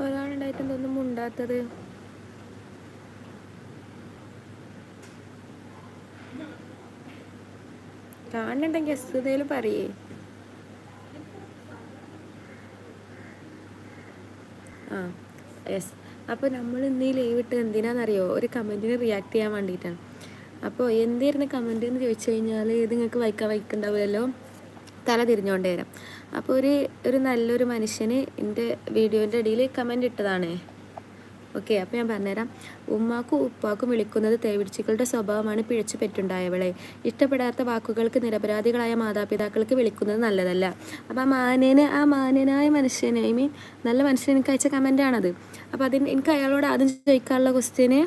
ഒരാളുണ്ടായിട്ട് എന്തൊന്നും മുണ്ടാത്തത്. കാണുന്നുണ്ടെങ്കിൽ എന്തേലും പറയേ. ആ യെസ് അപ്പോൾ നമ്മൾ ഇന്ന് ഈ ലൈവ് ഇട്ട് എന്തിനാണെന്നറിയോ ഒരു കമന്റിന് റിയാക്ട് ചെയ്യാൻ വേണ്ടിയിട്ടാണ് അപ്പോൾ എന്തായിരുന്നു കമന്റ് എന്ന് ചോദിച്ചു കഴിഞ്ഞാൽ ഇത് നിങ്ങൾക്ക് വായിക്കാൻ വായിക്കുന്നുണ്ടാവുമല്ലോ തല തിരിഞ്ഞുകൊണ്ട് വരാം. അപ്പോൾ ഒരു ഒരു നല്ലൊരു മനുഷ്യന് എന്റെ വീഡിയോന്റെ ഇടയിൽ കമന്റ് ഇട്ടതാണ്. ഓക്കെ അപ്പോൾ ഞാൻ പറഞ്ഞുതരാം. ഉമ്മാക്കും ഉപ്പാക്കും വിളിക്കുന്നത് തേവിടിച്ചികളുടെ സ്വഭാവമാണ് പിഴച്ചു പെറ്റുണ്ടായവളെ. ഇഷ്ടപ്പെടാത്ത വാക്കുകൾക്ക് നിരപരാധികളായ മാതാപിതാക്കൾക്ക് വിളിക്കുന്നത് നല്ലതല്ല. അപ്പോൾ ആ മാനേനെ ആ മാന്യനായ മനുഷ്യനെ ഐ മീൻ നല്ല മനുഷ്യൻ എനിക്ക് അയച്ച കമന്റാണത് അപ്പോൾ അതിന് എനിക്ക് അയാളോട് ആദ്യം ചോദിക്കാനുള്ള question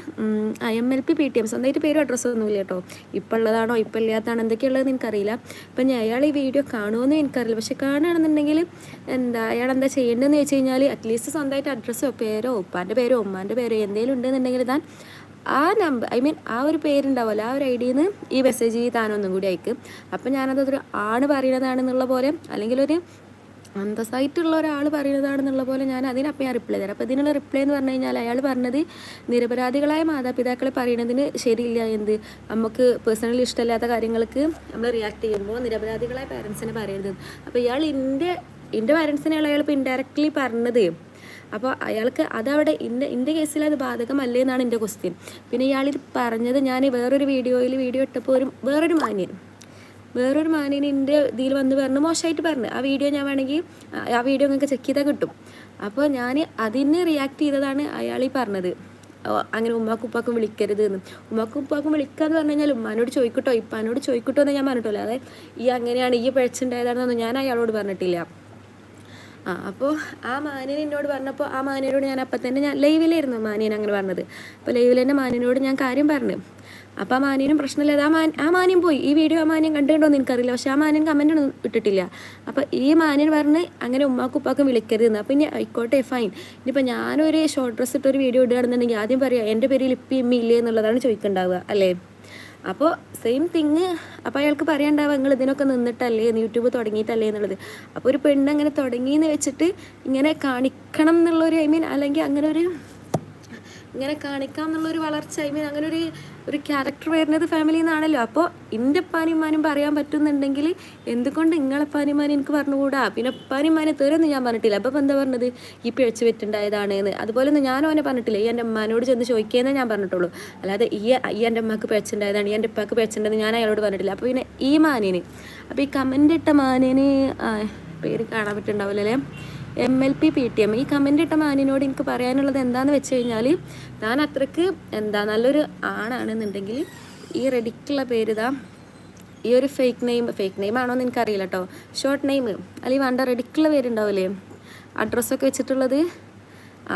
I M L P P T M സ്വന്തമായിട്ട് പേരും അഡ്രസ്സും ഒന്നുമില്ല കേട്ടോ. ഇപ്പോൾ ഉള്ളതാണോ ഇപ്പം ഇല്ലാത്തതാണോ എന്തൊക്കെയുള്ളതെന്ന് എനിക്കറിയില്ല. അപ്പം ഞാൻ അയാൾ ഈ വീഡിയോ കാണുമെന്ന് എനിക്കറിയില്ല. പക്ഷെ കാണുകയാണെന്നുണ്ടെങ്കിൽ എന്താ അയാൾ എന്താ ചെയ്യേണ്ടതെന്ന് വെച്ച് കഴിഞ്ഞാൽ അറ്റ്ലീസ്റ്റ് സ്വന്തമായിട്ട് അഡ്രസ്സോ പേരോ ഉപ്പാന്റെ പേരോ ഉമ്മാന്റെ പേര് എന്തെങ്കിലും ഉണ്ടെന്നുണ്ടെങ്കിൽ താൻ ആ നമ്പർ ഐ മീൻ ആ ഒരു പേരുണ്ടാവുമല്ലോ ആ ഒരു ഐ ഡിയിൽ നിന്ന് ഈ മെസ്സേജ് താനൊന്നും കൂടി അയക്കും. അപ്പം ഞാനതൊരു ആണ് പറയുന്നതാണെന്നുള്ള പോലെ അല്ലെങ്കിൽ ഒരു അന്തസ്സായിട്ടുള്ള ഒരാൾ പറയുന്നതാണെന്നുള്ള പോലെ ഞാൻ അതിനപ്പം ഞാൻ റിപ്ലൈ തരാം. അപ്പോൾ ഇതിനുള്ള റിപ്ലൈ എന്ന് പറഞ്ഞു കഴിഞ്ഞാൽ അയാൾ പറഞ്ഞത് നിരപരാധികളായ മാതാപിതാക്കളെ പറയുന്നതിന് ശരിയില്ല എന്ത്? നമുക്ക് പേഴ്സണലി ഇഷ്ടമില്ലാത്ത കാര്യങ്ങൾക്ക് നമ്മൾ റിയാക്ട് ചെയ്യുമ്പോൾ നിരപരാധികളായ പാരൻസിനെ പറയരുത്. അപ്പോൾ ഇയാൾ എന്റെ എന്റെ പാരൻസിനെയുള്ള അയാൾ ഇപ്പോൾ ഇൻഡയറക്റ്റ്ലി പറഞ്ഞത്. അപ്പോൾ അയാൾക്ക് അതവിടെ ഇന്റെ എന്റെ കേസിൽ അത് ബാധകമല്ലേ എന്നാണ് എന്റെ ക്വസ്റ്റ്യൻ പിന്നെ ഇത് പറഞ്ഞത് ഞാൻ വേറൊരു വീഡിയോയിൽ വീഡിയോ ഇട്ടപ്പോൾ ഒരു വേറൊരു മാന്യൻ. വേറൊരു മാനിന് എന്റെ ഇതിൽ വന്ന് പറഞ്ഞു മോശമായിട്ട് പറഞ്ഞു. ആ വീഡിയോ ഞാൻ വേണമെങ്കിൽ ആ വീഡിയോ നിങ്ങൾക്ക് ചെക്ക് ചെയ്താൽ കിട്ടും. അപ്പോൾ ഞാൻ അതിന് റിയാക്ട് ചെയ്തതാണ് അയാൾ ഈ പറഞ്ഞത്. അങ്ങനെ ഉമ്മാക്കും ഉപ്പാക്കും വിളിക്കരുത് എന്ന് ഉമ്മാക്കും ഉപ്പാക്കും വിളിക്കുക വിളിക്കാന്ന് പറഞ്ഞു കഴിഞ്ഞാൽ ഉമ്മാനോട് ചോദിക്കട്ടോ ഇപ്പാനോട് ചോദിക്കട്ടോ എന്ന് ഞാൻ പറഞ്ഞിട്ടില്ല. അതായത് ഈ അങ്ങനെയാണ് ഈ പിഴച്ചുണ്ടായതാണെന്നൊന്നും ഞാൻ അയാളോട് പറഞ്ഞിട്ടില്ല. ആ അപ്പോൾ ആ മാനിയൻ എന്നോട് പറഞ്ഞപ്പോൾ ആ മാനിയനോട് ഞാൻ അപ്പം തന്നെ ഞാൻ ലൈവിലായിരുന്നു മാനിയൻ അങ്ങനെ പറഞ്ഞത്. അപ്പോൾ ലൈവിൽ തന്നെ മാന്യനോട് ഞാൻ കാര്യം പറഞ്ഞു. അപ്പോൾ ആ മാനിയനും പ്രശ്നമില്ല ആ മാൻ ആ മാന്യം പോയി. ഈ വീഡിയോ ആ മാന്യം കണ്ടുകൊണ്ടോ എന്ന് എനിക്കറിയില്ല. പക്ഷേ ആ മാനിയൻ കമന്റ് ഒന്നും ഇട്ടിട്ടില്ല. അപ്പോൾ ഈ മാനിയൻ പറഞ്ഞ് അങ്ങനെ ഉമ്മാക്കും ഉപ്പാക്കും വിളിക്കരുതെന്ന് അപ്പോൾ ഇനി ആയിക്കോട്ടെ ഫൈൻ ഇനിയിപ്പോൾ ഞാനൊരു ഷോർട്ട് ഡ്രസ്സ് ഇട്ടൊരു വീഡിയോ ഇടുകയാണെന്നുണ്ടെങ്കിൽ ആദ്യം പറയാം എന്റെ പേരിൽ ഇപ്പം ഇമ്മ ഇല്ലേ എന്നുള്ളതാണ് ചോദിക്കേണ്ടാവുക അല്ലേ? അപ്പോൾ സെയിം തിങ് അപ്പോൾ അയാൾക്ക് പറയാണ്ടാവുക നിങ്ങൾ ഇതിനൊക്കെ നിന്നിട്ടല്ലേ യൂട്യൂബ് തുടങ്ങിയിട്ടല്ലേ എന്നുള്ളത്. അപ്പോൾ ഒരു പെണ്ണ് അങ്ങനെ തുടങ്ങിയെന്ന് വെച്ചിട്ട് ഇങ്ങനെ കാണിക്കണം എന്നുള്ളൊരു ഐ മീൻ അല്ലെങ്കിൽ അങ്ങനെ ഒരു ഇങ്ങനെ കാണിക്കാം എന്നുള്ളൊരു വളർച്ച ഐ മീൻ അങ്ങനെ ഒരു ഒരു ക്യാരക്ടർ വരുന്നത് ഫാമിലിയിൽ നിന്നാണല്ലോ അപ്പോൾ എന്റെ ഉപ്പാനിമാനും പറയാൻ പറ്റുന്നുണ്ടെങ്കിൽ എന്തുകൊണ്ട് നിങ്ങളെപ്പാനിമാനും എനിക്ക് പറഞ്ഞുകൂടാ? പിന്നെ ഉപ്പാനിമാനെ തേരൊന്നും ഞാൻ പറഞ്ഞിട്ടില്ല. അപ്പോൾ എന്താ പറഞ്ഞത്? ഈ പിഴച്ച് വെറ്റുണ്ടായതാണ് എന്ന് അതുപോലെ ഒന്നും ഞാനും അവനെ പറഞ്ഞിട്ടില്ല. ഈ എന്റെ ഉമ്മാനോട് ചെന്ന് ചോദിക്കുന്നേ ഞാൻ പറഞ്ഞിട്ടുള്ളൂ. അല്ലാതെ ഈ ഈ എന്റെ ഉമ്മക്ക് പിഴച്ചുണ്ടായതാണ് ഈ എന്റെ ഉപ്പാക്ക് പിഴച്ചുണ്ടെന്ന് ഞാൻ അയാളോട് പറഞ്ഞിട്ടില്ല. അപ്പോൾ പിന്നെ ഈ മാനിന് അപ്പോൾ ഈ കമന്റ് ഇട്ട മാനിന് പേര് കാണാൻ പറ്റുന്നുണ്ടാവില്ലല്ലേ? M L P P T M ഈ കമന്റ് ഇട്ട മാനിനോട് എനിക്ക് പറയാനുള്ളത് എന്താണെന്ന് വെച്ച് കഴിഞ്ഞാൽ ഞാൻ അത്രയ്ക്ക് എന്താ നല്ലൊരു ആണാണെന്നുണ്ടെങ്കിൽ ഈ റെഡിക്കുള്ള പേര് ഇതാ ഈ ഒരു ഫേക്ക് നെയിം ഫേക്ക് നെയിം ആണോ എന്ന് എനിക്കറിയില്ല കേട്ടോ ഷോർട്ട് നെയിം അല്ലെങ്കിൽ വേണ്ട റെഡിക്കുള്ള പേരുണ്ടാവില്ലേ അഡ്രസ്സൊക്കെ വെച്ചിട്ടുള്ളത്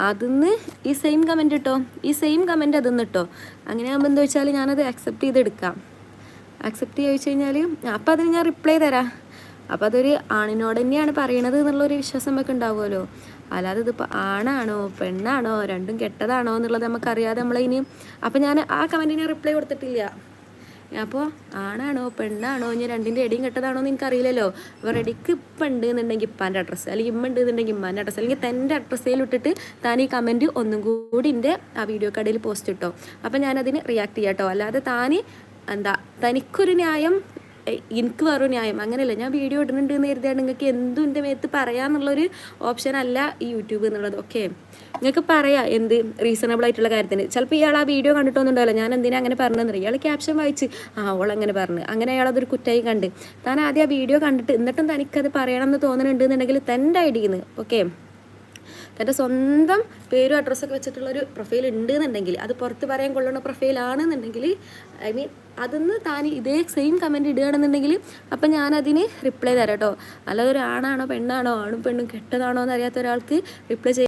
അതിന്ന് ഈ സെയിം കമന്റ് ഇട്ടോ. ഈ സെയിം കമന്റ് അതിന്ന് ഇട്ടോ. അങ്ങനെ ആകുമ്പോൾ എന്താ വെച്ചാൽ ഞാനത് അക്സെപ്റ്റ് ചെയ്തെടുക്കാം. അക്സെപ്റ്റ് ചെയ്ത് വെച്ച് കഴിഞ്ഞാൽ അപ്പം അതിന് ഞാൻ റിപ്ലൈ തരാം. അപ്പം അതൊരു ആണിനോട് തന്നെയാണ് പറയണത് എന്നുള്ളൊരു വിശ്വാസം നമുക്ക് ഉണ്ടാവുമല്ലോ. അല്ലാതെ ഇതിപ്പോൾ ആണാണോ പെണ്ണാണോ രണ്ടും കെട്ടതാണോ എന്നുള്ളത് നമുക്കറിയാതെ നമ്മളിനി അപ്പോൾ ഞാൻ ആ കമന്റിന് റിപ്ലൈ കൊടുത്തിട്ടില്ല. അപ്പോൾ ആണാണോ പെണ്ണാണോ ഇനി രണ്ടിന്റെ ഇടയും കെട്ടതാണോ എന്ന് എനിക്കറിയില്ലല്ലോ. അപ്പോൾ റെഡിക്ക് ഇപ്പം ഉണ്ട് എന്നുണ്ടെങ്കിൽ ഇപ്പാന്റെ അഡ്രസ്സ് അല്ലെങ്കിൽ ഇമ്മ ഉണ്ട് എന്നുണ്ടെങ്കിൽ ഇമ്മാന്റെ അഡ്രസ്സ് അല്ലെങ്കിൽ തന്റെ അഡ്രസ്സിൽ ഇട്ടിട്ട് താൻ ഈ കമന്റ് ഒന്നും കൂടി എന്റെ ആ വീഡിയോ കടയിൽ പോസ്റ്റ് ഇട്ടോ. അപ്പം ഞാനതിന് റിയാക്ട് ചെയ്യാം കേട്ടോ അല്ലാതെ താൻ എന്താ തനിക്കൊരു ന്യായം എനിക്ക് വേറൊരു ന്യായം. അങ്ങനെയല്ല ഞാൻ വീഡിയോ ഇടുന്നുണ്ട് എന്ന് നിങ്ങൾക്ക് എന്തും എന്റെ മേത്ത് പറയാമെന്നുള്ളൊരു ഓപ്ഷൻ അല്ല ഈ യൂട്യൂബ് എന്നുള്ളത്. ഓക്കെ നിങ്ങൾക്ക് പറയാം എന്ത് റീസണബിൾ ആയിട്ടുള്ള കാര്യത്തിന്. ചിലപ്പോൾ ഇയാൾ ആ വീഡിയോ കണ്ടിട്ടൊന്നുണ്ടാവില്ല ഞാൻ എന്തിനാ അങ്ങനെ പറഞ്ഞതെന്ന് ഇയാൾ ക്യാപ്ഷൻ വായിച്ച് ആ അവൾ അങ്ങനെ പറഞ്ഞു. അങ്ങനെ അയാൾ അതൊരു കുറ്റായി കണ്ട്. താൻ ആദ്യം ആ വീഡിയോ കണ്ടിട്ട് എന്നിട്ടും തനിക്കത് പറയണം എന്ന് തോന്നുന്നുണ്ട് എന്നുണ്ടെങ്കിൽ തന്റെ ഐഡിയിൽ നിന്ന് ഓക്കെ തന്റെ സ്വന്തം പേരും അഡ്രസ്സൊക്കെ വെച്ചിട്ടുള്ളൊരു പ്രൊഫൈൽ ഉണ്ട് എന്നുണ്ടെങ്കിൽ അത് പുറത്ത് പറയാൻ കൊള്ളുന്ന പ്രൊഫൈലാണെന്നുണ്ടെങ്കിൽ ഐ മീൻ അതൊന്ന് താൻ ഇതേ സെയിം കമന്റ് ഇടുകയാണെന്നുണ്ടെങ്കിൽ അപ്പം ഞാനതിന് റിപ്ലൈ തരാം കേട്ടോ. അല്ലാതെ ഒരു ആണാണോ പെണ്ണാണോ ആണും പെണ്ണും കെട്ടതാണോ എന്നറിയാത്ത ഒരാൾക്ക് റിപ്ലൈ